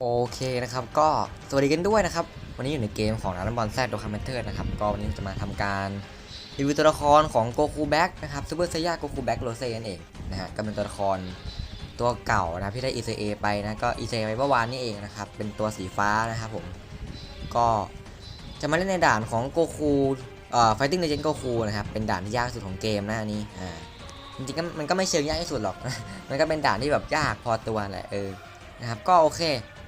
โอเคนะครับก็สวัสดีกันด้วยนะครับ วันนี้อยู่ในเกมของนักบอลแซดโดคาเมเตอร์นะครับก็วันนี้จะมาทำการรีวิวตัวละครของโกคูแบ็กนะครับซูเปอร์ไซย่าโกคูแบ็กโรเซ่นั่นเองนะฮะก็เป็นตัวละครตัวเก่านะที่ได้ ECA ไปนะก็ ECA ไปเมื่อวานนี้เองนะครับเป็นตัวสีฟ้านะครับผมก็จะมาเล่นในด่านของโกคูเอ่อ Fighting Legend โกคูนะครับเป็นด่านที่ยากที่สุดของเกมนะอันนี้อ่าจริงๆก็มันก็ไม่เชิงยากที่สุดหรอก มันก็เป็นด่านที่แบบยากพอตัวแหละเออนะครับก็โอเค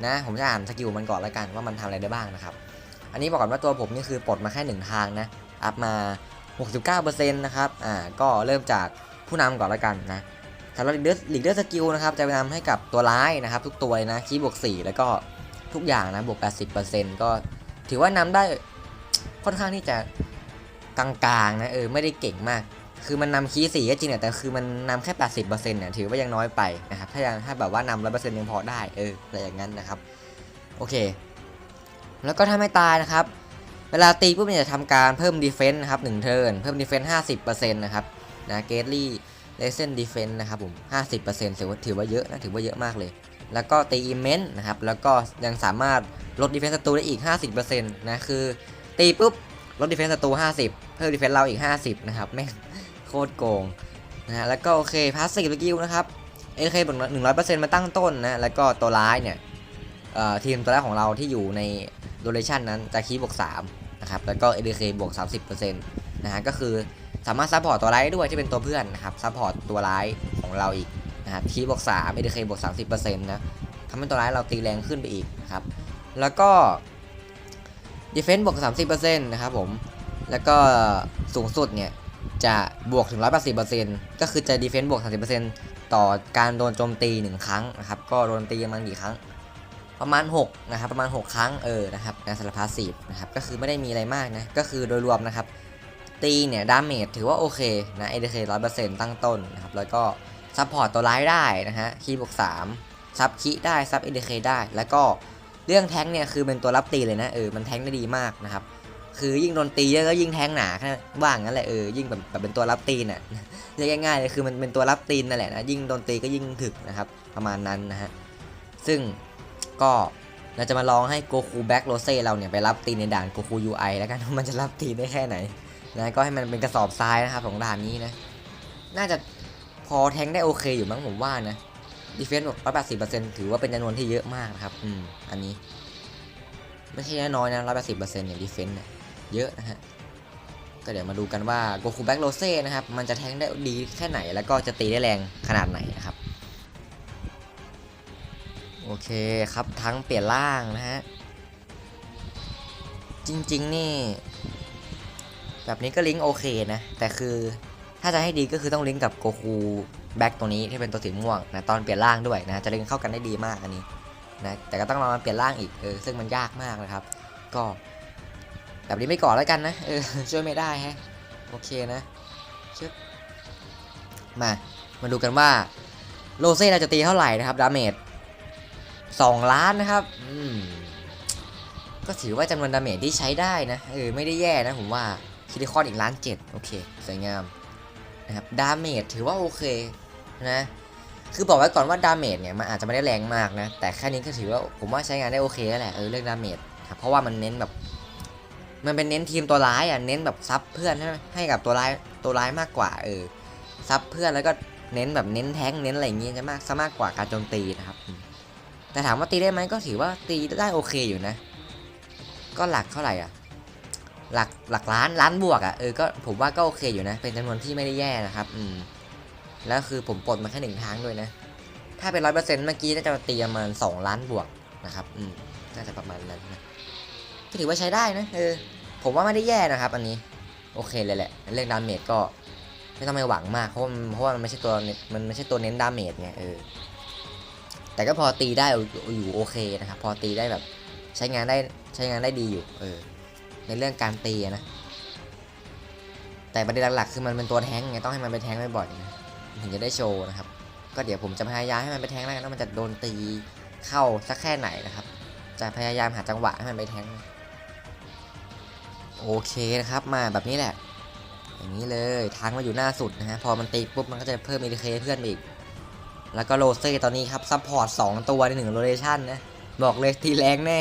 นะผมจะอ่านสกิลมันก่อนแล้วกันว่ามันทำอะไรได้บ้างนะครับ อันนี้บอกก่อนว่าตัวผมนี่คือปลดมาแค่หนึ่งทางนะอัพมา 69%นะครับอ่าก็เริ่มจากผู้นำก่อนแล้วกันนะสำหรับลีดเดอร์ลีดเดอร์สกิลนะครับจะไปนำให้กับตัวร้ายนะครับ ทุกตัวนะคีบวก 4 แล้วก็ทุกอย่างนะบวก 80%ก็ถือว่านำได้ค่อนข้างที่จะกลางๆนะเออไม่ได้เก่งมาก คือมันนำคีย์สี่ก็จริงเนี่ยแต่คือมันนำแค่ 80%เนี่ยถือว่ายังน้อยไปนะครับถ้ายังถ้าแบบว่านำร้อยเปอร์เซ็นต์ยังพอได้เอออะไรอย่างนั้นนะครับโอเค แล้วก็ถ้าไม่ตายนะครับ เวลาตีปุ๊บเนี่ยจะทำการเพิ่มดีเฟนส์นะครับหนึ่งเทิร์นเพิ่มดีเฟนส์ห้าสิบเปอร์เซ็นต์นะครับนะเกตลี่เลเซนดีเฟนส์นะครับผมห้าสิบเปอร์เซ็นต์ถือว่าถือว่าเยอะนะถือว่าเยอะมากเลย แล้วก็ตีอิมเมนต์นะครับแล้วก็ยังสามารถลดดีเฟนส์ศัตรูได้อีก50%นะคือตีปุ๊บลดดีเฟนส์ศัตรู50เพิ่มดีเฟนส์เราอีก50นะครับแม่ง โคตรโกงนะฮะแล้วก็โอเคพาสซีฟสกิลนะครับเอเคบวกหนึ่งร้อยเปอร์เซ็นต์มาตั้งต้นนะแล้วก็ตัวร้ายเนี่ยทีมตัวแรกของเราที่อยู่ในโรเลชันนั้นจะคีบวก3นะครับแล้วก็เอเคบวก30%นต์นะฮะก็คือสามารถซัพพอร์ตตัวร้ายได้ด้วยที่เป็นตัวเพื่อนนะครับซัพพอร์ตตัวร้ายของเราอีกนะฮะคีบวก3เอเคบวก30%นต์นะทำให้ตัวร้ายเราตีแรงขึ้นไปอีกนะครับแล้วก็ดีเฟน s ์บวก30%นะครับผมแล้วก็สูงสุดเนี่ย จะบวกถึง 180%ก็คือจะดีเฟนต์บวก 30%ต่อการโดนโจมตี 1 ครั้งนะครับ ก็โดนตีประมาณกี่ครั้ง ประมาณ 6 นะครับ ประมาณ 6 ครั้งเออนะครับในสารพาสซีฟนะครับ ก็คือไม่ได้มีอะไรมากนะ ก็คือโดยรวมนะครับ ตีเนี่ย ดาเมจถือว่าโอเคนะเอเดเคร้อยเปอร์เซ็นต์ตั้งต้นนะครับ แล้วก็ซัพพอร์ตตัวร้ายได้นะฮะ คีย์บวก3ซับคีได้ซับเอเดเคได้ แล้วก็เรื่องแท้งเนี่ยคือเป็นตัวรับตีเลยนะเออมันแท้งได้ดีมากนะครับ คือยิ่งโดนตีเยอะก็ยิ่งแทงหนาแค่ว่างั้นแหละเออยิ่งแบบแบบเป็นตัวรับตีนอะเรียกง่ายๆเลยคือมันเป็นตัวรับตีนนั่นแหละนะยิ่งโดนตีก็ยิ่งถึกนะครับประมาณนั้นนะฮะซึ่งก็เราจะมาลองให้โกคูแบ็กโรเซ่เราเนี่ยไปรับตีนในด่านโกคูยูไอแล้วกันว่ามันจะรับตีนได้แค่ไหนนะก็ให้มันเป็นกระสอบทรายนะครับของด่านนี้นะน่าจะพอแทงได้โอเคอยู่มั้งผมว่านะดีเฟนซ์ร้อยแปดสิบเปอร์เซ็นต์ถือว่าเป็นจำนวนที่เยอะมากนะครับ อืม อันนี้ ไม่ใช่น้อยนะร้อยแปดสิบเปอร์เซ็นต์เนี่ยดีเฟนต์เยเยอะนะฮะ ก็เดี๋ยวมาดูกันว่าโกคูแบ็กโรเซ่นะครับ มันจะแทงได้ดีแค่ไหน แล้วก็จะตีได้แรงขนาดไหนนะครับ โอเคครับทั้งเปลี่ยนร่างนะฮะ จริง ๆ นี่ แบบนี้ก็ลิงก์โอเคนะ แต่คือถ้าจะให้ดีก็คือต้องลิงก์กับโกคูแบ็กตัวนี้ที่เป็นตัวสีม่วงนะตอนเปลี่ยนร่างด้วยนะจะลิงก์เข้ากันได้ดีมากอันนี้ นะแต่ก็ต้องรอมันเปลี่ยนร่างอีกเออซึ่งมันยากมากนะครับ ก็ แบบนี้ไม่ก่อนแล้วกันนะเออช่วยไม่ได้ฮะโอเคนะชึบมามาดูกันว่าโรเซ่เราจะตีเท่าไหร่นะครับดาเมจ2ล้านนะครับอืมก็ถือว่าจำนวนดาเมจที่ใช้ได้นะเออไม่ได้แย่นะผมว่าคิริคอนอีกล้านเจ็ดโอเคสวยงามนะครับดาเมจถือว่าโอเคนะ คือบอกไว้ก่อนว่าดาเมจเนี่ยมันอาจจะไม่ได้แรงมากนะ แต่แค่นี้ก็ถือว่าผมว่าใช้งานได้โอเคแล้วแหละเออเรื่องดาเมจครับเพราะว่ามันเน้นแบบ มันเป็นเน้นทีมตัวร้ายอะเน้นแบบซับเพื่อนให้ให้กับตัวร้ายตัวร้ายมากกว่าเออซับเพื่อนแล้วก็เน้นแบบเน้นแท้งเน้นอะไรอย่างงี้ยจะมากซะมากกว่าการโจมตีนะครับแต่ถามว่าตีได้ไหมก็ถือว่าตีได้โอเคอยู่นะ ก็หลักเท่าไหร่อะหลักหลักล้านล้านบวกอะเออก็ผมว่าก็โอเคอยู่นะ เป็นจำนวนที่ไม่ได้แย่นะครับ อืม แล้วคือผมปลดมาแค่หนึ่งทางด้วยนะ ถ้าเป็นร้อยเปอร์เซ็นต์เมื่อกี้น่าจะตีประมาณสองล้านบวกนะครับ อืม น่าจะประมาณนั้นนะก็ถือว่าใช้ได้นะ เออ ผมว่าไม่ได้แย่นะครับ อันนี้ โอเคเลยแหละ เรื่องดาเมจก็ไม่ต้องไปหวังมาก เพราะว่ามันเพราะว่ามันไม่ใช่ตัวเน้นมันไม่ใช่ตัวเน้นดาเมจไง เออ แต่ก็พอตีได้อยู่โอเคนะครับ พอตีได้แบบใช้งานได้ใช้งานได้ดีอยู่ เออ ในเรื่องการตีนะ แต่ประเด็นหลักๆคือมันเป็นตัวแท้งไง ต้องให้มันไปแท้งบ่อยๆนะ ถึงจะได้โชว์นะครับ ก็เดี๋ยวผมจะพยายามให้มันไปแทงแล้วกันว่ามันจะโดนตีเข้าสักแค่ไหนนะครับ จะพยายามหาจังหวะให้มันไปแทงโอเคนะครับมาแบบนี้แหละ อย่างนี้เลยทางมาอยู่หน้าสุดนะฮะพอมันตีปุ๊บมันก็จะเพิ่มอีเคเพื่อนอีก แล้วก็โรเซ่ตอนนี้ครับซัพพอร์ต2ตัวใน1โรเ t ชันนะบอกเลยทีแรงแน่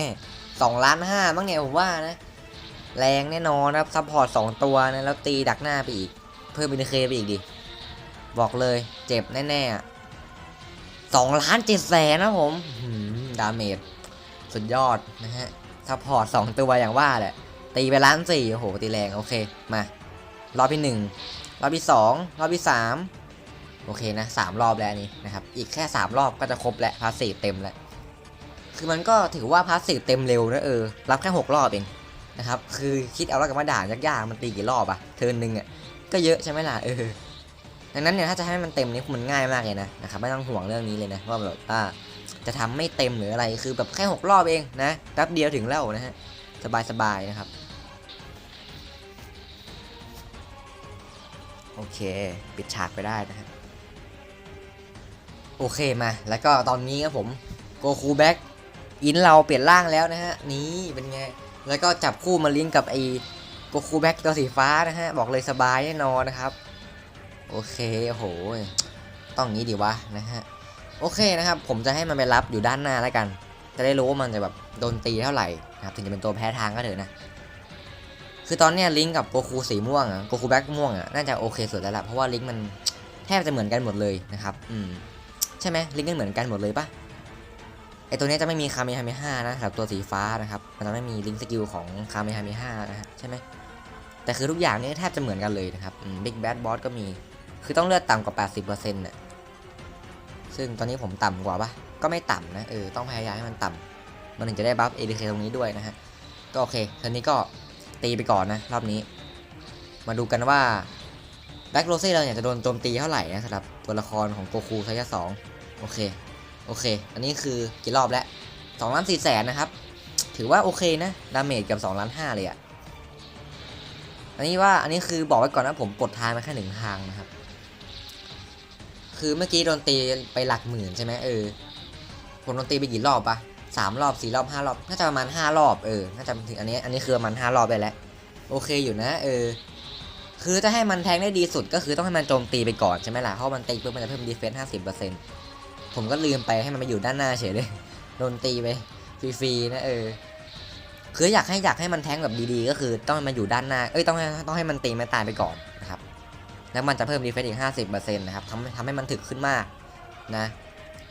สองล้านห้ามั้งเนี่ยผมว่านะแรงแน่นอนนะครับซัพพอร์ตสองตัวนะแล้วตีดักหน้าไปอีก เพิ่มบินเคไปอีกดิ บอกเลยเจ็บแน่ๆสองล้านเจ็ดแสนนะผมหืมดาเมจสุดยอดนะฮะซัพพอร์ตสองตัวอย่างว่าแหละ ตีไปล้านสี่โอ้โห ตีแรงโอเค มารอบที่หนึ่งรอบที่สองรอบที่สามโอเคนะสามรอบแล้วอันนี้นะครับ อีกแค่สามรอบก็จะครบแล้วพาสซีฟเต็มแล้ว คือมันก็ถือว่าพาสซีฟเต็มเร็วนะเออ รับแค่หกรอบเองนะครับ คือคิดเอาแล้วกันว่าด่านยากๆ มันตีกี่รอบอะเทิร์นหนึ่งอะก็เยอะใช่ไหมล่ะเออ ดังนั้นเนี่ยถ้าจะให้มันเต็มนี่มันง่ายมากเลยนะนะครับไม่ต้องห่วงเรื่องนี้เลยนะว่าแบบว่าจะทำไม่เต็มหรืออะไรคือแบบแค่หกรอบเองนะแป๊บเดียวถึงแล้วนะฮะสบายๆนะครับโอเค ปิดฉากไปได้นะฮะโอเคมา แล้วก็ตอนนี้ครับผมโกคูแบ็กอินเราเปลี่ยนร่างแล้วนะฮะนี่เป็นไง แล้วก็จับคู่มาลิงก์กับไอ้โกคูแบ็กตัวสีฟ้านะฮะ บอกเลยสบายแน่นอนนะครับ โอเคโอ้โหต้องงี้ดีวะนะฮะโอเคนะครับ ผมจะให้มันไปรับอยู่ด้านหน้าแล้วกัน จะได้รู้ว่ามันจะแบบโดนตีเท่าไหร่นะครับถึงจะเป็นตัวแพ้ทางก็เถอะนะคือตอนเนี้ยลิงก์กับโกคูสีม่วงอะโกคูแบ็กม่วงอะน่าจะโอเคสุดแล้วล่ะเพราะว่าลิงก์มันแทบจะเหมือนกันหมดเลยนะครับอืมใช่ไหมลิงก์กันเหมือนกันหมดเลยปะไอตัวเนี้ยจะไม่มีคาเมฮาเมห้านะสำหรับตัวสีฟ้านะครับมันจะไม่มีลิงก์สกิลของคาเมฮาเมห้านะฮะใช่ไหมแต่คือทุกอย่างเนี้แทบจะเหมือนกันเลยนะครับบิ๊กแบดบอสก็มี คือต้องเลือดต่ำกว่า 80%น่ะซึ่งตอนนี้ผมต่ำกว่าปะก็ไม่ต่ำนะ เออ ต้องพยายามให้มันต่ำมันถึงจะได้บัฟ ADK ตรงนี้ด้วยนะฮะ ก็โอเคทีนี้ก็ตีไปก่อนนะ รอบนี้ มาดูกันว่าแบ็กโรเซ่เราเนี่ยจะโดนโจมตีเท่าไหร่นะสำหรับตัวละครของโกคูไซยะสองโอเค โอเค อันนี้คือกี่รอบแล้วสองล้านสี่แสนนะครับ ถือว่าโอเคนะ ดาเมจกับ2ล้านห้าเลยอะอันนี้ว่า อันนี้คือบอกไว้ก่อนนะผมปลดทางมาแค่หนึ่งทางนะครับ คือเมื่อกี้โดนตีไปหลักหมื่นใช่ไหมเออผมโดนตีไปกี่รอบปะสามรอบสี่รอบห้ารอบน่าจะประมาณห้ารอบเออน่าจะถึงอันนี้อันนี้คือประมาณห้ารอบไปแล้ว โอเคอยู่นะ เออ คือจะให้มันแทงได้ดีสุดก็คือต้องให้มันโจมตีไปก่อนใช่ไหมล่ะเพราะมันตีปุ๊บมันจะเพิ่มดีเฟนส์ห้าสิบเปอร์เซ็นต์ผมก็ลืมไปให้มันไปอยู่ด้านหน้าเฉยเลยโดนตีไปฟรีๆนะเออคืออยากให้อยากให้มันแทงแบบดีๆ ก็คือต้องให้มันอยู่ด้านหน้า เอ้ยต้องให้ต้องให้มันตีไม่ตายไปก่อนนะครับ แล้วมันจะเพิ่มดีเฟนส์อีกห้าสิบเปอร์เซ็นต์นะครับทำทำให้มันถึกขึ้นมากนะ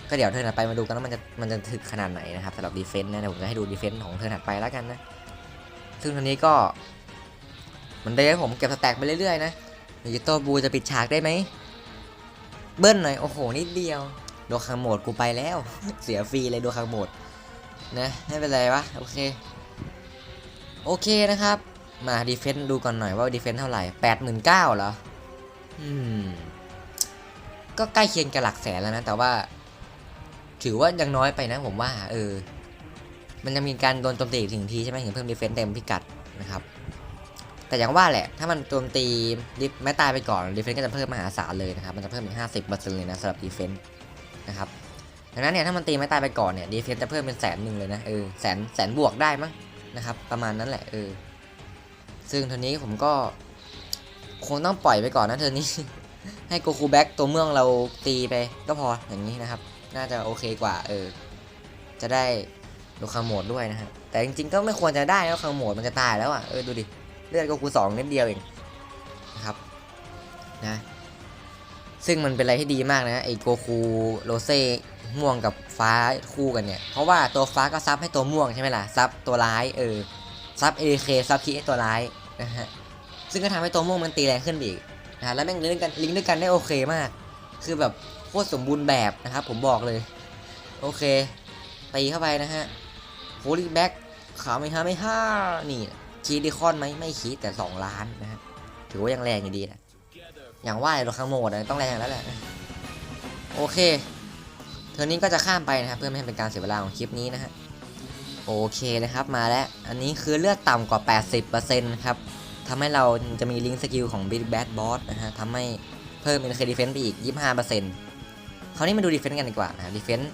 ก็เดี๋ยวเธอถัดไปมาดูกันว่ามันจะมันจะถึกขนาดไหนนะครับสำหรับดีเฟนต์นะเดี๋ยวผมจะให้ดูดีเฟนต์ของเธอถัดไปแล้วกันนะซึ่งทีนี้ก็เหมันได้ผมเก็บสแต็กไปเรื่อยๆนะดิจิตบูจะปิดฉากได้ไหมเบิ้ลหน่อยโอ้โหนิดเดียวโดคังโหมดกูไปแล้ว เสียฟรีเลยโดคังโหมดนะไม่เป็นไรวะโอเคโอเคนะครับ มาดีเฟนต์ดูก่อนหน่อยว่าดีเฟนต์เท่าไหร่แปดหมื่นเก้าเหรอ อืม ก็ใกล้เคียงกับหลักแสนแล้วนะ แต่ว่า ถือว่ายังน้อยไปนะผมว่า เออ มันจะมีการโดนโจมตีอีกถึงทีใช่ไหมถึงเพิ่มดีเฟนต์เต็มพิกัดนะครับ แต่อย่างว่าแหละ ถ้ามันโจมตีดิฟไม่ตายไปก่อนดีเฟนต์ก็จะเพิ่มมหาศาลเลยนะครับ มันจะเพิ่มอีกห้าสิบเปอร์เซ็นต์เลยนะสำหรับดีเฟนต์นะครับดังนั้นเนี่ยถ้ามันตีไม่ตายไปก่อนเนี่ยดีเฟนต์จะเพิ่มเป็นแสนหนึ่งเลยนะเออแสนแสนบวกได้มั้งนะครับ ประมาณนั้นแหละเออซึ่งทีนี้ผมก็ คงต้องปล่อยไปก่อนนะเทอนี้ ให้โกคูแบ็กตัวเมืองเราตีไปก็พออย่างนี้นะครับ น่าจะโอเคกว่า เออ จะได้โลคังโหมดด้วยนะฮะแต่จริงๆก็ไม่ควรจะได้แล้วคังโหมดมันจะตายแล้วอะเออดูดิเลือดโกคูสองนิดเดียวเองนะครับนะซึ่งมันเป็นอะไรที่ดีมากนะไอโกคูโรเซ่ม่วงกับฟ้าคู่กันเนี่ย เพราะว่าตัวฟ้าก็ซับให้ตัวม่วงใช่ไหมล่ะซับตัวร้ายเออซับเอเคซับคีให้ตัวร้ายนะฮะ ซึ่งก็ทำให้ตัวม่วงมันตีแรงขึ้นอีกนะฮะแล้วแม่งลิงก์กันลิงก์ด้วยกันได้โอเคมาก คือแบบโคตรสมบูรณ์แบบนะครับผมบอกเลย โอเคตีเข้าไปนะฮะโฮลี่แบ็กขาไม่ห้าไม่ห้านี่คีดิคอนไหมไม่คีดแต่ 2 ล้านนะฮะถือว่ายังแรงอยู่ดีนะอย่างว่าเราคังโหมดนะต้องแรงแล้วแหละโอเคเทอร์นี้ก็จะข้ามไปนะครับเพื่อไม่ให้เป็นการเสียเวลาของคลิปนี้นะฮะโอเคนะครับมาแล้ว อันนี้คือเลือดต่ำกว่า 80%ครับ ทำให้เราจะมีลิงก์สกิลของ Big Bad Boss นะฮะทำให้เพิ่มเป็นเคดีเฟนต์ไปอีก 25%คราวนี้มาดูดีเฟนต์กันดีกว่านะดีเฟนต์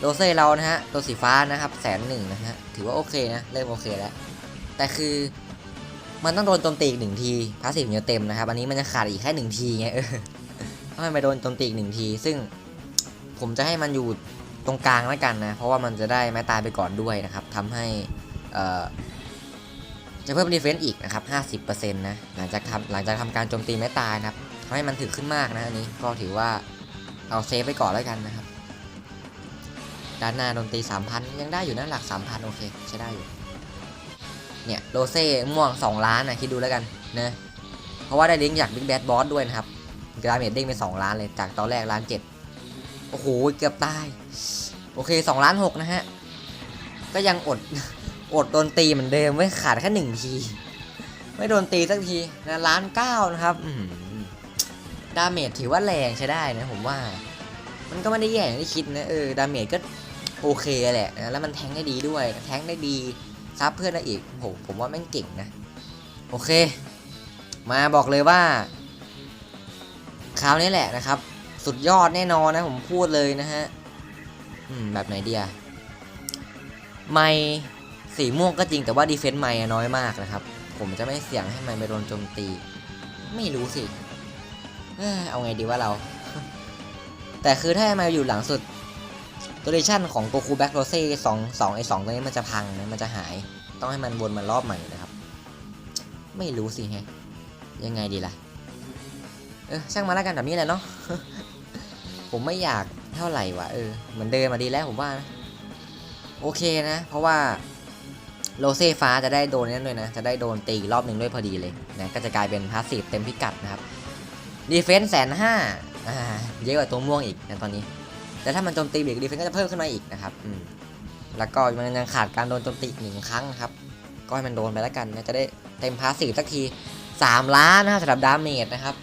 โรเซ่เรานะฮะตัวสีฟ้านะครับแสนหนึ่งนะฮะถือว่าโอเคนะ เริ่มโอเคแล้ว แต่คือมันต้องโดนโจมตีอีกหนึ่งทีพาสซีฟเนี่ยเต็มนะครับ อันนี้มันจะขาดอีกแค่หนึ่งทีไงเออต้องให้มาโดนโจมตีอีกหนึ่งที ซึ่งผมจะให้มันอยู่ตรงกลางแล้วกันนะ เพราะว่ามันจะได้ไม้ตายไปก่อนด้วยนะครับทำให้เอ่อ จะเพิ่มดีเฟนซ์อีกนะครับ 50%นะ หลังจากทำหลังจากทำการโจมตีไม้ตายนะครับทำให้มันถึกขึ้นมากนะอันนี้ก็ถือว่าเอาเซฟไปก่อนแล้วกันนะครับ ด้านหน้าโดนตี 3,000 ยังได้อยู่นะหลัก 3,000 โอเค ใช้ได้อยู่ เนี่ยโรเซ่ม่วง 2 ล้านนะคิดดูแล้วกันนะเพราะว่าได้ลิงก์จาก Big Bad Boss ด้วยนะครับกราเมดเด้งไป2ล้านเลยจากตอนแรกล้าน7โอ้โหเกือบตาย โอเค2ล้าน6นะฮะ ก็ยังอด อดโดนตีเหมือนเดิมไม่ขาดแค่หนึ่งที ไม่โดนตีสักทีนะล้านเก้านะครับดาเมจถือว่าแรงใช้ได้นะผมว่า มันก็ไม่ได้แย่อย่างที่คิดนะเออดาเมจก็โอเคแหละนะแล้วมันแทงได้ดีด้วย แทงได้ดีซับเพื่อนได้อีกโหผมว่าแม่งเก่งนะ โอเค มาบอกเลยว่าคราวนี้แหละนะครับ สุดยอดแน่นอนนะผมพูดเลยนะฮะแบบไหนเดียไม่ สีม่วงก็จริงแต่ว่าดีเฟนต์ไม่น้อยมากนะครับ ผมจะไม่เสี่ยงให้ไมันไปโดนโจมตี ไม่รู้สิ เอาไงดีว่าเรา แต่คือถ้าไมาอยู่หลังสุดตัวเดชั่นของโกคูแบ็กโรเซ่สองสองไอสองตัวนี้มันจะพังนะมันจะหาย ต้องให้มันวนมารอบใหม่นะครับ ไม่รู้สิฮะยังไงดีล่ะ เออช่างมาแล้วกันแบบนี้แหละเนาะผมไม่อยากเท่าไหร่วะเออเหมือนเดิมมาดีแล้วผมว่านะโอเคนะ เพราะว่า โรเซ่ฟ้าจะได้โดนนั่นด้วยนะ จะได้โดนตีรอบหนึ่งด้วยพอดีเลยนะก็จะกลายเป็นพาสซีฟเต็มพิกัดนะครับดีเฟนส์แสนห้าเยอะกว่าตัวม่วงอีกนะตอนนี้ แต่ถ้ามันโจมตีเบรกดีเฟนส์ก็จะเพิ่มขึ้นมาอีกนะครับอืมแล้วก็มันยังขาดการโดนโจมตีอีกหนึ่งครั้งนะครับ ก็ให้มันโดนไปแล้วกันนะจะได้เต็มพาสซีฟสักที 3 ล้านนะครับสำหรับดาเมจนะครับ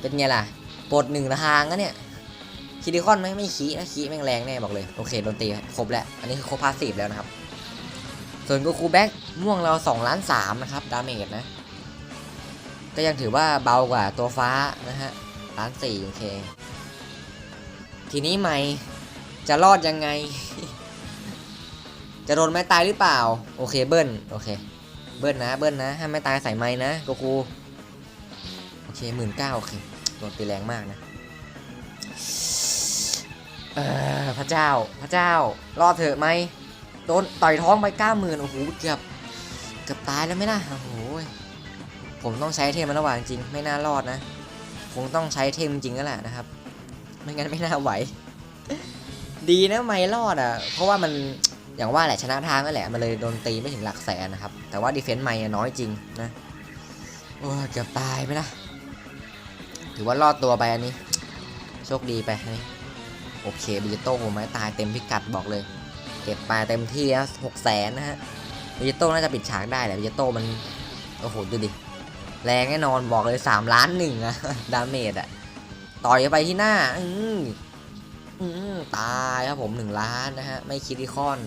เป็นไงล่ะปลดหนึ่งทางนะเนี่ยคิดิคอนไหมไม่ขี้นะขี้แม่งแรงแน่บอกเลย โอเคโดนตีครบแล้ว อันนี้คือครบพาสซีฟแล้วนะครับ ส่วนกูคูแบ็กม่วงเรา2ล้าน3นะครับดาเมจนะ ก็ยังถือว่าเบากว่าตัวฟ้านะฮะล้านสี่โอเค ทีนี้ไม่จะรอดยังไง จะโดนไม้ตายหรือเปล่า โอเคเบิ้ลโอเค เบิ้ลนะเบิ้ลนะห้ามไม่ตายใส่ไม้นะโกคูโอเคหมื่นเก้าโอเคโดนตีแรงมากนะเออพระเจ้าพระเจ้ารอดเถอะไหม โดนต่อยท้องไปเก้าหมื่นโอ้โหเกือบเกือบตายแล้วไหมนะโอ้โหผมต้องใช้เทมันระหว่างจริงไม่น่ารอดนะคงต้องใช้เทมจริงแล้วแหละนะครับ ไม่งั้นไม่น่าไหว ดีนะไม่รอดอะ เพราะว่ามันอย่างว่าแหละชนะทางนั่นแหละมันเลยโดนตีไม่ถึงหลักแสนนะครับ แต่ว่าดีเฟนต์ไม่น้อยจริงนะโอ้เกือบตายไปนะถือว่ารอดตัวไปอันนี้ โชคดีไปนนี้โอเคบิจิโต้ไม้ตายเต็มพิกัดบอกเลย เก็บไปเต็มที่แล้วหกแสนนะฮะบิจิโต้น่าจะปิดฉากได้แหละบิจิโต้มัน โอ้โห ดูดิ แรงแน่นอนบอกเลย3ล้านหนึ่งอะดาเมจอะต่อยไปที่หน้า อืออือตายครับผม1ล้านนะฮะ ไม่คิดที่คอน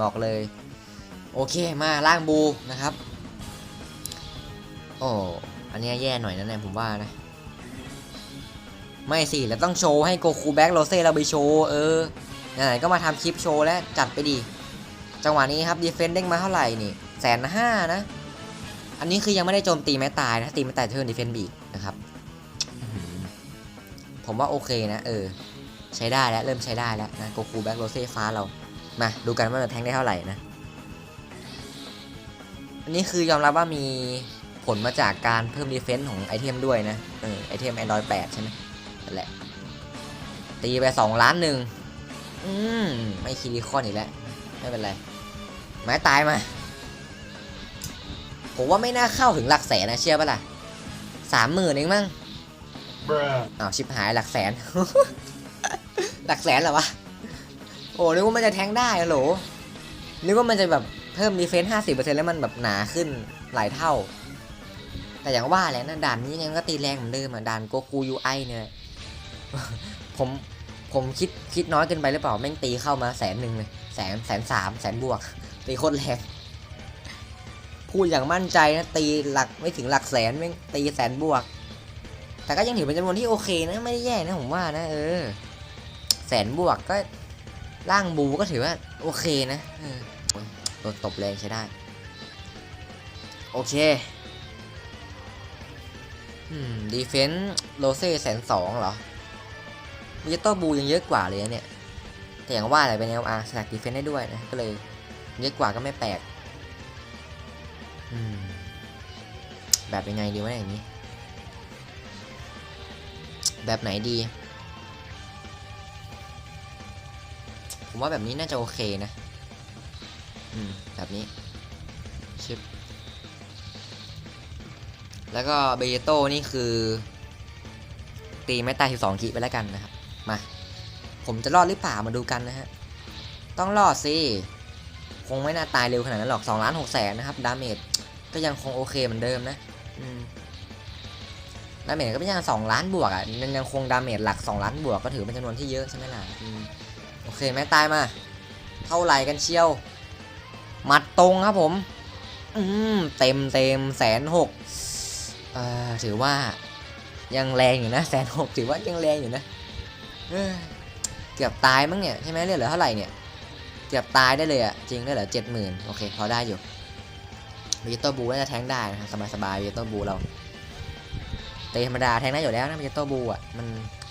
บอกเลย โอเคมาล่างบูนะครับ โอ้อันนี้แย่หน่อยนะเนี่ยผมว่านะ ไม่สิ แล้วต้องโชว์ให้โกคูแบ็กโรเซ่เราไปโชว์ เออ ไหนๆก็มาทำคลิปโชว์แล้วจัดไปดี จังหวะนี้ครับดีเฟนต์เด้งมาเท่าไหร่นี่แสนห้านะ อันนี้คือยังไม่ได้โจมตีแม้ตายนะตีแม้ตายเทิร์นดีเฟนต์บีกนะครับ ผมว่าโอเคนะ เออ ใช้ได้แล้วเริ่มใช้ได้แล้วนะโกคูแบ็กโรเซ่ฟ้าเรา มาดูกันว่ามันแทงได้เท่าไหร่นะ อันนี้คือยอมรับว่ามีผลมาจากการเพิ่มดีเฟนส์ของไอเทมด้วยนะ เออไอเทม Android 8ใช่ไหมนั่นแหละตีไป2ล้านหนึ่ง อืมไม่คิริคอนอีกแล้ว ไม่เป็นไร ไม้ตายมา ผมว่าไม่น่าเข้าถึงหลักแสนนะเชื่อปะล่ะสามหมื่นเองมั้ง Bruh. อ้าวชิบหายหลักแสน หลักแสนเหรอวะ โอ้นึกว่ามันจะแทงได้อะโหลนึกว่ามันจะแบบเพิ่มดีเฟนส์ห้าสิบเปอร์เซ็นต์แล้วมันแบบหนาขึ้นหลายเท่า แต่อย่างว่าแหละนะด่านนี้ยังไงมันก็ตีแรงเหมือนเดิมอะด่านโกคูยูไอเนี่ย ผม ผมคิดคิดน้อยเกินไปหรือเปล่าแม่งตีเข้ามาแสนหนึ่งเลยแสนแสนสามแสนบวกตีโคตรแรงพูดอย่างมั่นใจนะตีหลักไม่ถึงหลักแสนแม่งตีแสนบวก แต่ก็ยังถือเป็นจำนวนที่โอเคนะไม่ได้แย่นะผมว่านะเออ แสนบวกก็ร่างบูก็ถือว่าโอเคนะโดนตบแรงใช้ได้ โอเคดีเฟนส์โรเซ่แสนสองเหรอ มิเตอร์บูยังเยอะกว่าเลยนะเนี่ย แต่อย่างว่าแหละเป็น LR สแต็กดีเฟนได้ด้วยนะ ก็เลยเยอะกว่าก็ไม่แปลกแบบยังไงดีวะอย่างนี้ แบบไหนดี ผมว่าแบบนี้น่าจะโอเคนะ อืม แบบนี้ชึบแล้วก็เบเยโต้นี่คือ ตีไม่ตาย12กิไปแล้วกันนะครับ มา ผมจะรอดหรือเปล่ามาดูกันนะฮะ ต้องรอดสิ คงไม่น่าตายเร็วขนาดนั้นหรอก2ล้าน6แสนนะครับ ดาเมจก็ยังคงโอเคเหมือนเดิมนะดาเมจก็ไม่ยังสองล้านบวกอะยังยังคงดาเมจหลัก2ล้านบวกก็ถือเป็นจำนวนที่เยอะใช่ไหมล่ะอโอเคแม่ตายมา เท่าไหร่กันเชียว หมัดตรงครับผม อืมเต็มเต็มแสนหกเอ่อถือว่ายังแรงอยู่นะแสนหกถือว่ายังแรงอยู่นะ เกือบตายมั้งเนี่ยใช่ไหมเลือดเหลือเท่าไหร่เนี่ย เกือบตายได้เลยอะจริงได้เหลือเจ็ดหมื่นโอเคพอได้อยู่เวจิโตบูน่าจะแทงได้นะครับสบายสบายเวจิโตบูเราเตะธรรมดาแทงได้อยู่แล้วนะเวจิโตบูอะมัน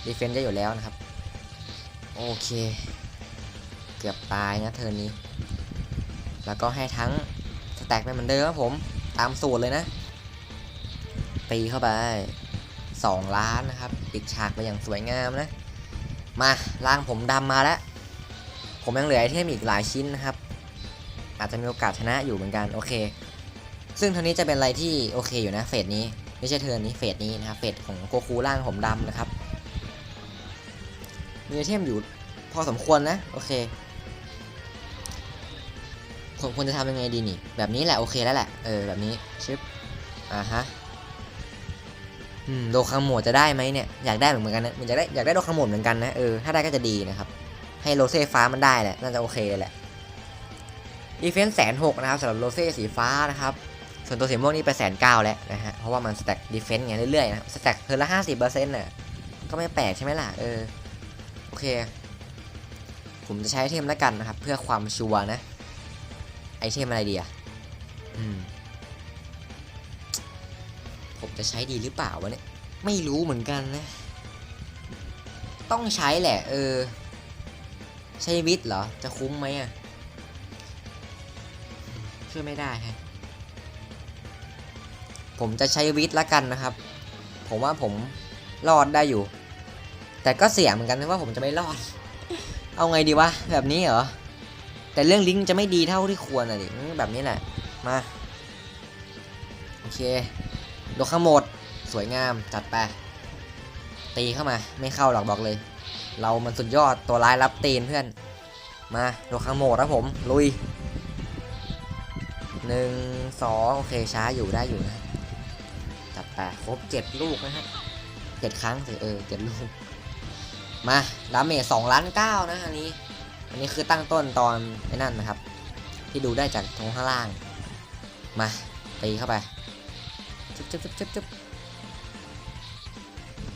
ดีเฟนต์ได้อยู่แล้วนะครับ โอเค เกือบตายนะเทิร์นนี้ แล้วก็ให้ทั้งสแต็กไปเหมือนเดิมครับผมตามสูตรเลยนะตีเข้าไป 2 ล้านนะครับ ปิดฉากไปอย่างสวยงามนะ มาล่างผมดำมาแล้ว ผมยังเหลือไอเทมอีกหลายชิ้นนะครับ อาจจะมีโอกาสชนะอยู่เหมือนกันโอเค ซึ่งเท่านี้จะเป็นอะไรที่โอเคอยู่นะเฟสนี้ไม่ใช่เทิร์นนี้เฟสนี้นะครับเฟสของโกคูล่างผมดำนะครับ มีไอเทมอยู่พอสมควรนะโอเคผมควรจะทำยังไงดีนี่ แบบนี้แหละโอเคแล้วแหละเออแบบนี้ชึบอ่าฮะ โดคาโหมดจะได้ไหมเนี่ยอยากได้เหมือนกันนะมันอยากได้อยากได้โดคาโหมดเหมือนกันนะเออถ้าได้ก็จะดีนะครับ ให้โรเซ่ฟ้ามันได้แหละน่าจะโอเคเลยแหละดีเฟนส์แสนหกนะครับสำหรับโรเซ่สีฟ้านะครับส่วนตัวสีม่วงนี่ไปแสนเก้าแล้วนะฮะเพราะว่ามันสแต็กดีเฟนส์ไงเรื่อยๆนะสแต็กเทิร์ละห้าสิบเปอร์เซ็นต์น่ะก็ไม่แปลกใช่ไหมล่ะเออโอเค ผมจะใช้ไอเทมแล้วกันนะครับ เพื่อความชัวร์นะไอเทมอะไรดีอะอืม ผมจะใช้ดีหรือเปล่าวะเนี่ย ไม่รู้เหมือนกันนะ ต้องใช้แหละ เออ ใช้วิทย์เหรอ จะคุ้มไหมอะ ช่วยไม่ได้ฮะ ผมจะใช้วิทย์ละกันนะครับ ผมว่าผมรอดได้อยู่ แต่ก็เสี่ยงเหมือนกันนะว่าผมจะไม่รอด เอาไงดีวะ แบบนี้เหรอ แต่เรื่องลิงก์จะไม่ดีเท่าที่ควรอะดิอืมแบบนี้แหละ มา โอเค โดข้างหมด สวยงามจัดไป ตีเข้ามาไม่เข้าหรอกบอกเลย เรามันสุดยอดตัวร้ายรับตีนเพื่อน มาโดข้างหมดครับผมลุยหนึ่งสองโอเคช้าอยู่ได้อยู่นะจัดไปครบเจ็ดลูกนะฮะเจ็ดครั้งสิเออเจ็ดลูก มาดาเมจสองล้านเก้านะอันนี้ อันนี้คือตั้งต้นตอนไอ้นั่นนะครับ ที่ดูได้จากตรงข้างล่าง มาตีเข้าไป จุ๊บจุ๊บจุ๊บจุ๊บ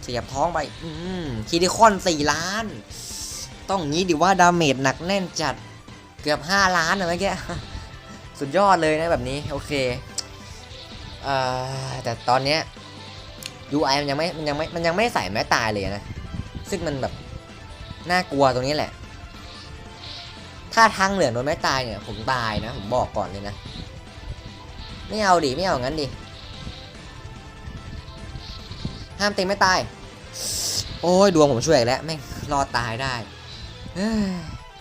เสียบท้องไป อืมคีดิคอนสี่ล้าน ต้องงี้ดิว่าดาเมจหนักแน่นจัด เกือบ5ล้านนะเมื่อกี้ สุดยอดเลยนะแบบนี้ โอเคเอ่อแต่ตอนเนี้ย UI มันยังไม่มันยังไม่มันยังไม่ใส่แม้ตายเลยนะ ซึ่งมันแบบ น่ากลัวตรงนี้แหละ ถ้าทางเหลืองโดนไม่ตายเนี่ย ผมตายนะ ผมบอกก่อนเลยนะ ไม่เอาดิ ไม่เอางั้นดิ ห้ามตีไม่ตาย โอ้ยดวงผมช่วยอีกแล้วแม่งรอดตายได้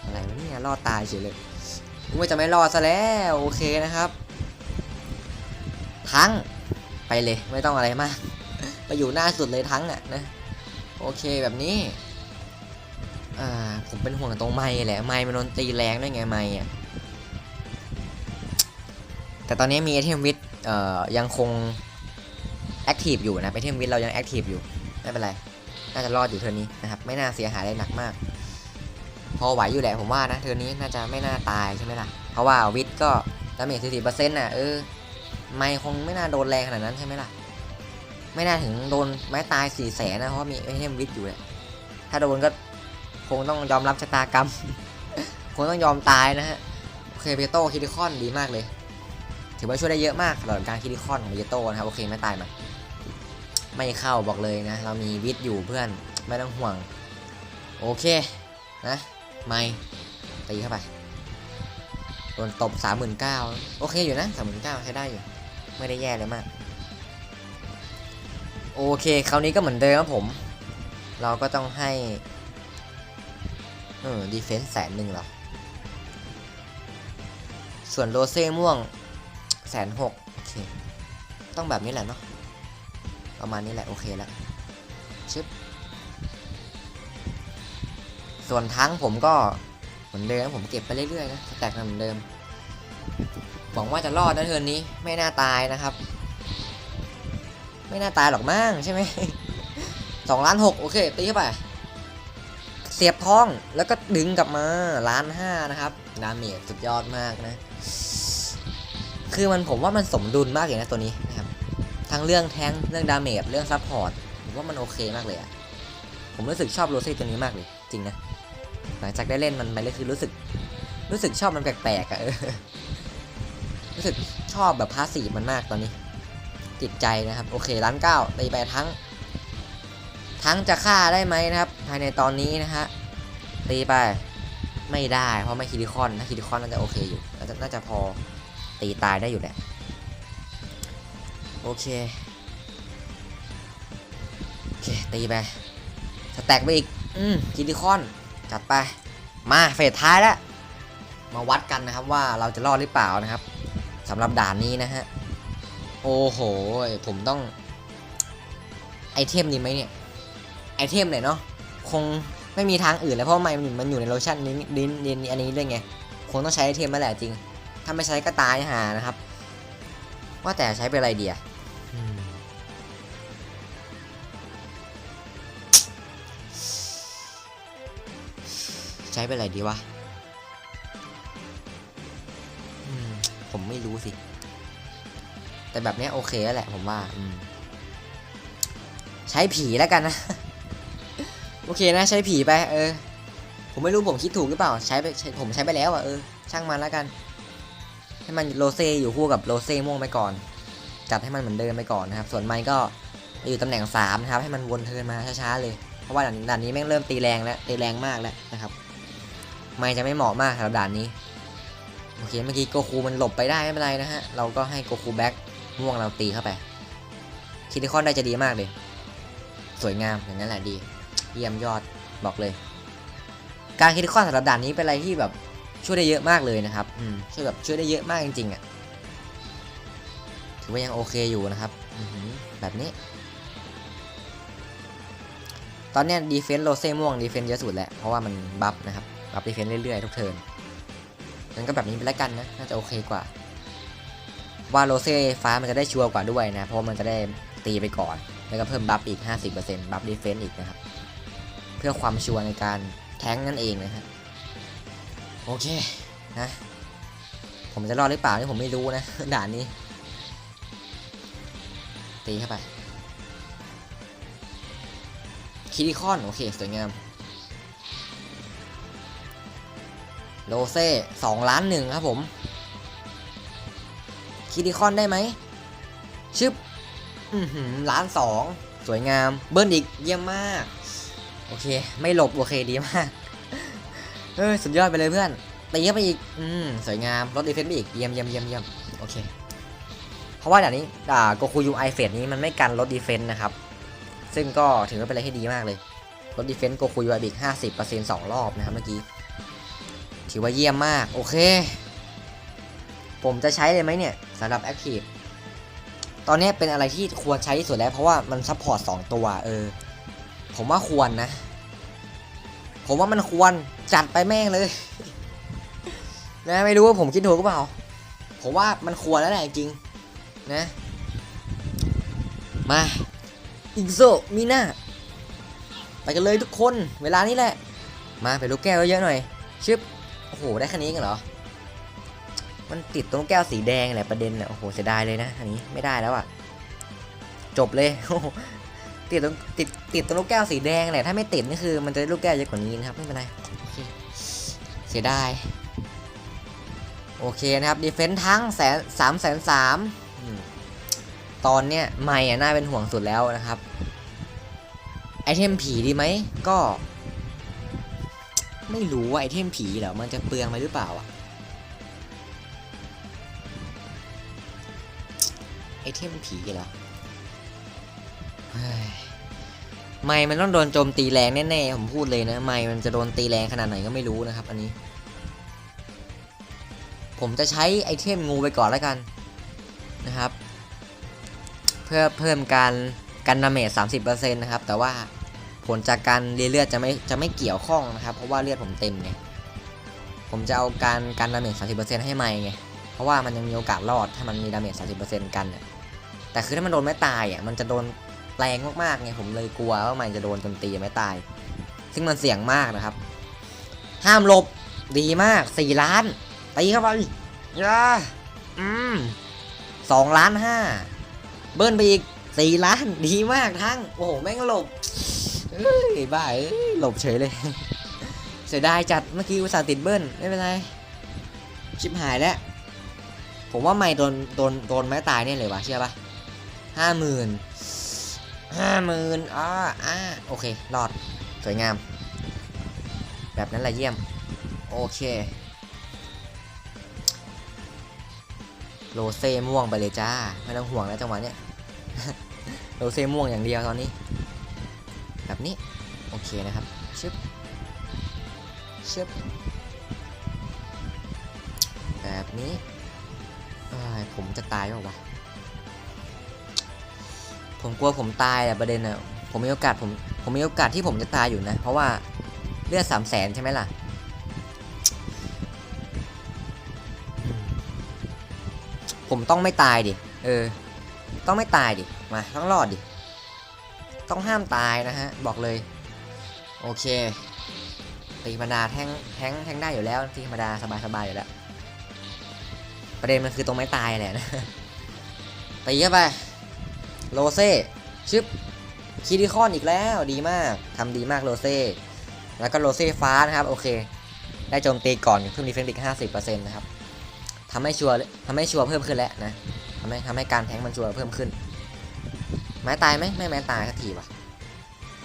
อะไรวะเนี่ยรอดตายเฉยเลยว่าจะไม่รอดซะแล้วโอเคนะครับ ทั้งไปเลยไม่ต้องอะไรมากไปอยู่หน้าสุดเลยทั้งอะนะโอเคแบบนี้อ่าผมเป็นห่วงตรงไม้แหละไม้มันโดนตีแรงด้วยไงไม้อะแต่ตอนนี้มีไอเทมวิทเอ่อยังคง แอคทีฟอยู่นะไอเทมวิทเรายังแอคทีฟอยู่ ไม่เป็นไร น่าจะรอดอยู่เทอร์นี้นะครับ ไม่น่าเสียหายอะไรหนักมาก พอไหวอยู่แหละผมว่านะเทอร์นี้น่าจะไม่น่าตายใช่ไหมล่ะ เพราะว่าวิทก็ดาเมจสี่สิบเปอร์เซ็นต์น่ะเออ ไม้คงไม่น่าโดนแรงขนาดนั้นใช่ไหมล่ะ ไม่น่าถึงโดนไม้ตายสี่แสนนะ เพราะมีไอเทมวิทอยู่แหละ ถ้าโดนก็คงต้องยอมรับชะตากรรม คงต้องยอมตายนะฮะโอเคเบโต้คิดิคอนดีมากเลย ถือว่าช่วยได้เยอะมากสำหรับการคิดิคอนของเบโต้นะครับโอเคไม่ตายมัน ไม่เข้าบอกเลยนะ เรามีวิทย์อยู่เพื่อนไม่ต้องห่วง โอเคนะไม่ตีเข้าไปโดนตบสามหมื่นเก้าโอเคอยู่นะสามหมื่นเก้าใช้ได้อยู่ ไม่ได้แย่เลยมาก โอเคคราวนี้ก็เหมือนเดิมครับผม เราก็ต้องให้ เออดีเฟนส์แสนหนึ่งหรอ ส่วนโรเซ่ม่วงแสนหกโอเค ต้องแบบนี้แหละเนาะ ประมาณนี้แหละโอเคแล้วชึบส่วนทั้งผมก็เหมือนเดิมผมเก็บไปเรื่อยๆนะแตกมันเหมือนเดิมหวังว่าจะรอดนะเทินนี้ไม่น่าตายนะครับ ไม่น่าตายหรอกมั้งใช่ไหมสองล้านหกโอเคตีเข้าไป เสียบท้องแล้วก็ดึงกลับมาล้านห้านะครับดาเมจสุดยอดมากนะ คือมันผมว่ามันสมดุลมากเลยนะตัวนี้ ทั้งเรื่องแทงเรื่องดาเมจเรื่องซัพพอร์ตผมว่ามันโอเคมากเลยอะผมรู้สึกชอบโรเซ่ตัวนี้มากเลย จริงนะ หลังจากได้เล่นมันไปเลยคือรู้สึก รู้สึกชอบมันแปลกๆอะเออรู้สึกชอบแบบพาสีมันมากตอนนี้ ติดใจนะครับ โอเคล้านเก้าตีไปทั้ง ทั้งจะฆ่าได้ไหมนะครับ ภายในตอนนี้นะฮะตีไปไม่ได้ เพราะไม่คิดิคอนถ้าคิดิคอนน่าจะโอเคอยู่น่าจะน่าจะพอตีตายได้อยู่แหละ โอเค โอเค ตีไปสแต็กไปอีก อืมคิดิคอน จัดไป มาเฟสท้ายแล้ว มาวัดกันนะครับว่าเราจะรอดหรือเปล่านะครับสำหรับด่านนี้นะฮะ โอ้โห ผมต้อง ไอเทมนี้ไหมเนี่ย ไอเทมเนี่ยเนาะ คงไม่มีทางอื่นแล้วเพราะมันมันอยู่ในโลชั่นนี้ดินดินอันนี้ด้วยไง คงต้องใช้ไอเทมมาแหละจริง ถ้าไม่ใช้ก็ตายหานะครับ ว่าแต่ใช้เป็นอะไรเดีย ใช้เป็นอะไรดีวะผมไม่รู้สิ แต่แบบนี้โอเคแล้วแหละผมว่าใช้ผีแล้วกันนะ โอเคนะ ใช้ผีไป เออ ผมไม่รู้ผมคิดถูกหรือเปล่า ใช้ไปผมใช้ไปแล้วอะเออ ช่างมันแล้วกัน ให้มันโรเซ่อยู่คู่กับโรเซ่ม่วงไปก่อน จัดให้มันเหมือนเดิมไปก่อนนะครับ ส่วนไมค์ก็อยู่ตำแหน่ง3นะครับ ให้มันวนเทินมาช้าๆเลย เพราะว่าด่านนี้แม่งเริ่มตีแรงแล้วตีแรงมากแล้วนะครับ ไมค์จะไม่เหมาะมากสำหรับด่านนี้โอเคเมื่อกี้โกคูมันหลบไปได้ไม่เป็นไรนะฮะเราก็ให้โกคูแบ็กม่วงเราตีเข้าไปคิดิคอนได้จะดีมากเลยสวยงามอย่างนั้นแหละดีเยี่ยมยอดบอกเลย การคิดข้อนสำหรับด่านนี้เป็นอะไรที่แบบช่วยได้เยอะมากเลยนะครับอืมช่วยแบบช่วยได้เยอะมากจริงๆอะถือว่ายังโอเคอยู่นะครับอืแบบนี้ ตอนนี้ดีเฟนส์โรเซ่ม่วงดีเฟนส์เยอะสุดแหละเพราะว่ามันบัฟนะครับ บัฟดีเฟนส์เรื่อยๆทุกเทิร์นงั้นก็แบบนี้ไปแล้วกันนะ น่าจะโอเคกว่า ว่าโรเซ่ฟ้ามันจะได้ชัวร์กว่าด้วยนะ เพราะมันจะได้ตีไปก่อน แล้วก็เพิ่มบัฟอีก 50%บัฟดีเฟนส์อีกนะครับ เพื่อความชัวร์ในการแทงนั่นเองนะฮะ โอเคนะ ผมจะรอดหรือเปล่านี่ผมไม่รู้นะ ด่านนี้ ตีเข้าไปคิริคอน โอเค สวยงาม โลเซ่สองล้านหนึ่งครับผมคิริคอนได้ไหมชึบล้านสองสวยงาม เบิ้ลอีกเยี่ยมมาก โอเค ไม่หลบ โอเคดีมากเออสุดยอดไปเลยเพื่อนตีเข้าไปอีก อืม สวยงามลดดีเฟนซ์ไปอีก เยี่ยมเยี่ยมเยี่ยมเยี่ยมโอเค เพราะว่าอย่างนี้อ่าโกคูยูไอเฟสนี้มันไม่กันลดดีเฟนซ์นะครับ ซึ่งก็ถือว่าเป็นอะไรที่ดีมากเลยลดดีเฟนซ์โกคูยูไอบิกห้าสิบเปอร์เซ็นต์สองรอบนะครับเมื่อกี้ ถือว่าเยี่ยมมาก โอเค ผมจะใช้เลยไหมเนี่ยสำหรับแอคทีฟตอนนี้เป็นอะไรที่ควรใช้ที่สุดแล้ว เพราะว่ามันซัพพอร์ตสองตัวเออ ผมว่าควรนะ ผมว่ามันควรจัดไปแม่งเลย นะไม่รู้ว่าผมคิดถูกหรือเปล่า ผมว่ามันควรแล้วแหละจริงนะ มาอิงโซมีหน้าไปกันเลยทุกคน เวลานี้แหละ มาไปลูกแก้วเยอะๆหน่อย ชึบ อ้โห ได้แค่นี้กันเหรอ มันติดตรงแก้วสีแดงแหละประเด็นน่ะโอ้โห เสียดายเลยนะ อันนี้ไม่ได้แล้วอะ จบเลยติดตรงติดติดตรงลูกแก้วสีแดงแหละ ถ้าไม่ติดนี่คือมันจะได้ลูกแก้วเยอะกว่านี้นะครับ ไม่เป็นไร โอเค เสียดาย โอเคนะครับดีเฟนต์ทั้งแสนสามแสนสามตอนเนี้ยไม่อะน่าเป็นห่วงสุดแล้วนะครับ ไอเทมผีดีไหม ก็ ไม่รู้ว่าไอเทมผีเหรอ มันจะเปลืองไปหรือเปล่าอะไอเทมผีเหรอไม่มันต้องโดนโจมตีแรงแน่ๆ ผมพูดเลยนะ ไม่มันจะโดนตีแรงขนาดไหนก็ไม่รู้นะครับ อันนี้ ผมจะใช้ไอเทมงูไปก่อนแล้วกันนะครับ เพื่อเพิ่มการกันดาเมจ30%นะครับ แต่ว่า ผลจากการเรียเลือดจะไม่จะไม่เกี่ยวข้องนะครับ เพราะว่าเลือดผมเต็มไงผมจะเอาการกันดาเมจ30%ให้ไม่ไงเพราะว่ามันยังมีโอกาสรอดถ้ามันมีดาเมจ30%กันเนี่ยแต่คือถ้ามันโดนไม่ตายอะมันจะโดนแรงมากๆไงผมเลยกลัวว่ามันจะโดนจนตีไม่ตาย ซึ่งมันเสี่ยงมากนะครับ ห้ามหลบดีมาก4ล้านตีเข้าไปยาอืมสองล้านห้าเบิ้ลไปอีกสี่ล้านดีมากทั้ง โอ้โห แม่งหลบ เอ้ยบ้าเอ้ยหลบเฉยเลย เสียดายจัดเมื่อกี้อุตส่าห์ติดเบิ้ลไม่เป็นไร ชิบหายแล้ว ผมว่าไม่โดนโดนโดนไม้ตายเนี่ยเลยวะเชื่อปะห้าหมื่นห้าหมื่นอ่าอ่าโอเครอดสวยงาม แบบนั้นแหละเยี่ยม โอเค โรเซ่ม่วงไปเลยจ้า ไม่ต้องห่วงแล้วจังหวะเนี้ยโรเซ่ม่วงอย่างเดียวตอนนี้ นี้โอเคนะครับชึบชึบแบบนี้ผมจะตายเปล่าวะผมกลัวผมตายอะประเด็นอะผมมีโอกาสผมผมมีโอกาสที่ผมจะตายอยู่นะ เพราะว่าเลือดสามแสนใช่ไหมล่ะผมต้องไม่ตายดิ เออ ต้องไม่ตายดิ มา ต้องรอดดิ ต้องห้ามตายนะฮะ บอกเลย โอเค ตีธรรมดาแทงแทงแทงได้อยู่แล้วตีธรรมดาสบายสบายอยู่แล้ว ประเด็นมันคือตรงไม่ตายแหละนะตีเข้าไปโรเซ่ชึบคีริคอนอีกแล้วดีมากทำดีมากโรเซ่แล้วก็โรเซ่ฟ้านะครับ โอเค ได้โจมตีก่อนเพิ่มดีเฟนซ์อีก50%นะครับทำให้ชัวร์ทำให้ชัวร์เพิ่มขึ้นแล้วนะทำให้ทำให้การแทงมันชัวร์เพิ่มขึ้น ไม้ตายไหมไม่ไม้ตายสักทีวะ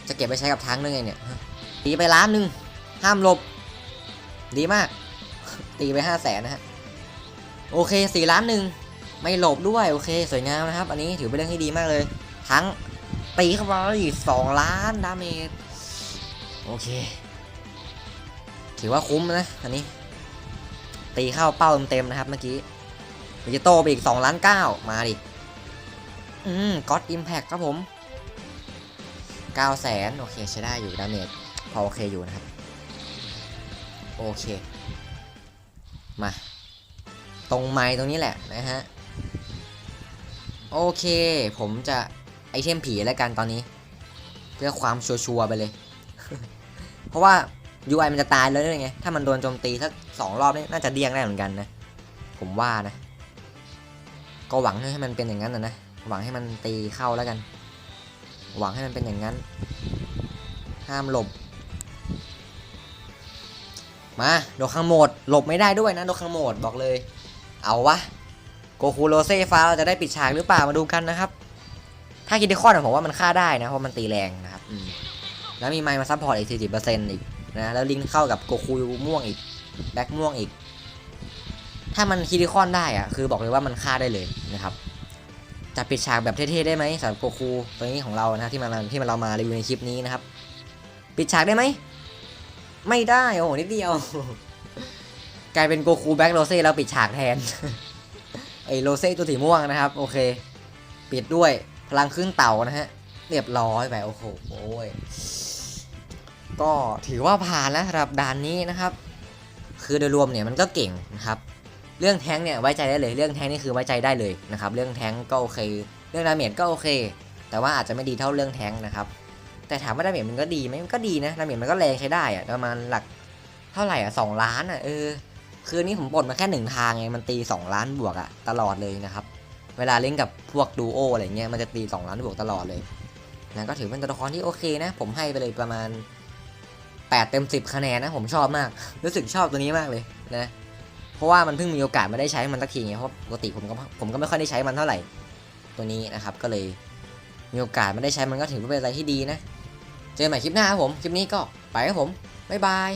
จะเก็บไปใช้กับทั้งนึงไงเนี่ยตีไปล้านหนึ่งห้ามหลบ ดีมาก ตีไปห้าแสนนะฮะโอเคสี่ล้านหนึ่งไม่หลบด้วยโอเคสวยงามนะครับ อันนี้ถือเป็นเรื่องที่ดีมากเลย ทั้งตีเข้าไปสองล้านดาเมจโอเค ถือว่าคุ้มนะอันนี้ ตีเข้าเป้าเต็มๆนะครับเมื่อกี้ดิจิโตไปอีก2ล้าน9มาดิ อืมก็อดอิมแพคครับผม9แสนโอเคใช้ได้อยู่ดาเมจพอโอเคอยู่นะครับ โอเค มา ตรงไม้ตรงนี้แหละนะฮะ โอเค ผมจะไอเทมผีแล้วกันตอนนี้ เพื่อความชัวร์ไปเลย เพราะว่า UI มันจะตายเลยไง ถ้ามันโดนโจมตีสักสองรอบนี่น่าจะเดี้ยงได้เหมือนกันนะ ผมว่านะ ก็หวังให้มันเป็นอย่างนั้นนะนะ หวังให้มันตีเข้าแล้วกัน หวังให้มันเป็นอย่างนั้น ห้ามหลบ มาโดคังโหมด หลบไม่ได้ด้วยนะโดคังโหมดบอกเลย เอาวะโกคูโรเซฟ้าเราจะได้ปิดฉากหรือเปล่ามาดูกันนะครับ ถ้าคิดที่ข้อผมว่ามันฆ่าได้นะเพราะมันตีแรงนะครับแล้วมีไมค์มาซัพพอร์ตอีก40%อีกนะแล้วลิงก์เข้ากับโกคูม่วงอีกแบ็คม่วงอีก ถ้ามันคิริคอนได้อะคือบอกเลยว่ามันฆ่าได้เลยนะครับ จะปิดฉากแบบเท่ๆได้ไหมสำหรับโกคูตัวนี้ของเรานะที่มาที่มาเรามารีวิวในคลิปนี้นะครับ ปิดฉากได้ไหมไม่ได้โอ้โหนิดเดียวกลายเป็นโกคูแบ็คโรเซ่แล้วปิดฉากแทนไอโรเซ่ตัวสีม่วงนะครับ โอเค ปิดด้วยพลังครึ่งเต่านะฮะเรียบร้อยไปโอ้โหโอ้ยก็ถือว่าผ่านแล้วสำหรับด่านนี้นะครับ คือโดยรวมเนี่ยมันก็เก่งนะครับ เรื่องแท้งเนี่ยไว้ใจได้เลยเรื่องแท้งนี่คือไว้ใจได้เลยนะครับเรื่องแท้งก็โอเค เรื่องดาเมจก็โอเค แต่ว่าอาจจะไม่ดีเท่าเรื่องแท้งนะครับแต่ถามว่าดาเมจมันก็ดีไหมมันก็ดีนะดาเมจมันก็แรงใช้ได้อะประมาณหลักเท่าไหร่อะสองล้านอะเออคืนนี้ผมบ่นมาแค่หนึ่งทางไงมันตี 2 ล้านบวกอะตลอดเลยนะครับเวลาเล่นกับพวกดูโออะไรเงี้ยมันจะตี 2 ล้านบวกตลอดเลยนะก็ถือเป็นตัวละครที่โอเคนะ ผมให้ไปเลยประมาณ 8 เต็ม 10 คะแนนนะ ผมชอบมาก รู้สึกชอบตัวนี้มากเลยนะ เพราะว่ามันเพิ่งมีโอกาสมาได้ใช้มันสักทีไงเพราะปกติผมก็ผมก็ไม่ค่อยได้ใช้มันเท่าไหร่ตัวนี้นะครับ ก็เลยมีโอกาสมาได้ใช้มันก็ถือว่าเป็นอะไรที่ดีนะ เจอกันใหม่คลิปหน้าครับผม คลิปนี้ก็ไปครับผมบ๊ายบาย